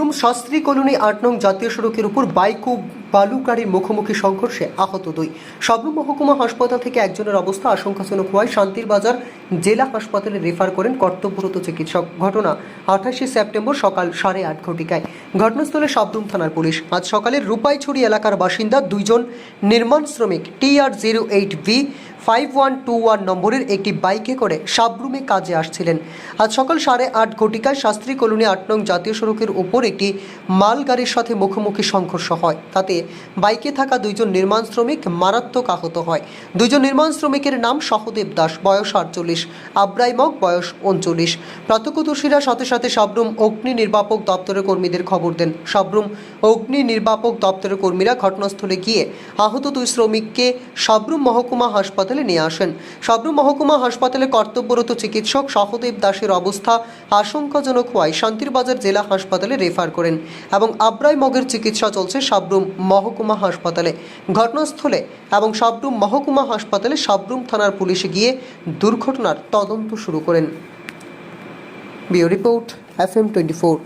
Sabroom Shastri colony আট নং জাতীয় সড়কের উপর বাইক ও বালু গাড়ির মুখোমুখি সংঘর্ষে আহত দুই। সাবরুম মহকুমা হাসপাতাল থেকে একজনের অবস্থা আশঙ্কাজনক হওয়ায় শান্তির বাজার জেলা হাসপাতালে রেফার করেন কর্তব্যরত চিকিৎসক। ঘটনা আঠাশে সেপ্টেম্বর সকাল সাড়ে আট ঘটিকায়। ঘটনাস্থলে সাবরুম থানার পুলিশ। আজ সকালে রূপাইছড়ি এলাকার বাসিন্দা দুইজন নির্মাণ শ্রমিক T R zero eight V five one two one নম্বরের একটি বাইকে করে সাবরুমে কাজে আসছিলেন। আজ সকাল সাড়ে আট ঘটিকায় শাস্ত্রী কলোনি আট নং জাতীয় সড়কের উপর একটি মালগাড়ির সাথে মুখোমুখি সংঘর্ষ হয়। তাতে বাইকে থাকা দুইজন নির্মাণ শ্রমিক মারাত্মক আহত হয়। দুইজন নির্মাণ শ্রমিকের নাম সহদেব দাস, বয়স আটচল্লিশ, আব্রাইমক বয়স উনচল্লিশ। প্রত্যক্ষদর্শীরা সাথে সাথে সাবরুম অগ্নি নির্বাপক দপ্তরের কর্মীদের খবর দেন। সাবরুম অগ্নি নির্বাপক দপ্তরের কর্মীরা ঘটনাস্থলে গিয়ে আহত দুই শ্রমিককে সাবরুম মহকুমা হাসপাতালে নিয়ে আসেন। সাবরুম মহকুমা হাসপাতালে কর্তব্যরত চিকিৎসক সহদেব দাসের অবস্থা আশঙ্কাজনক হওয়ায় শান্তিরবাজার জেলা হাসপাতালে রেফার করেন এবং আব্রাই মগের চিকিৎসা চলছে সাবরুম মহকুমা হাসপাতালে ঘটনাস্থলে এবং সবরুম মহকুমা হাসপাতালে সবরুম থানার পুলিশে গিয়ে দুর্ঘটনার তদন্ত শুরু করেন। Bio report F M twenty four.